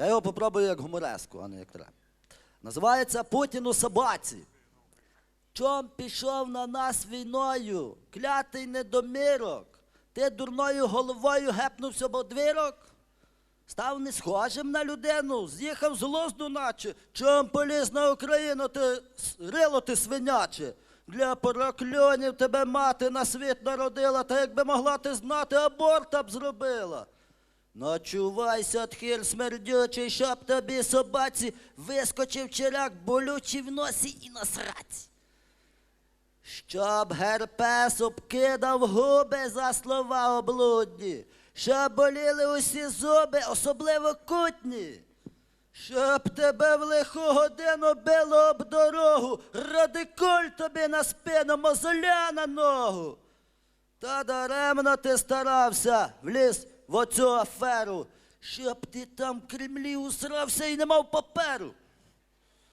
Я його попробую як гумореску, а не як треба. Називається Путін у собаці. Чом пішов на нас війною, клятий недомірок. Ти дурною головою гепнувся в одвірок? Став не схожим на людину, з'їхав з глузду наче. Чом поліз на Україну, ти рило ти свиняче? Для прокльонів тебе мати на світ народила, та якби могла ти знати, аборта б зробила. Начувайся, тхір смердючий, щоб тобі собаці вискочив черяк болючий в носі і на сраці. Щоб герпес обкидав губи за слова облудні, щоб боліли усі зуби, особливо кутні. Щоб тебе в лиху годину било об дорогу, радикуль тобі на спину, мозоля на ногу. Та даремно ти старався, вліз в оцю аферу, щоб ти там в Кремлі усрався і не мав паперу.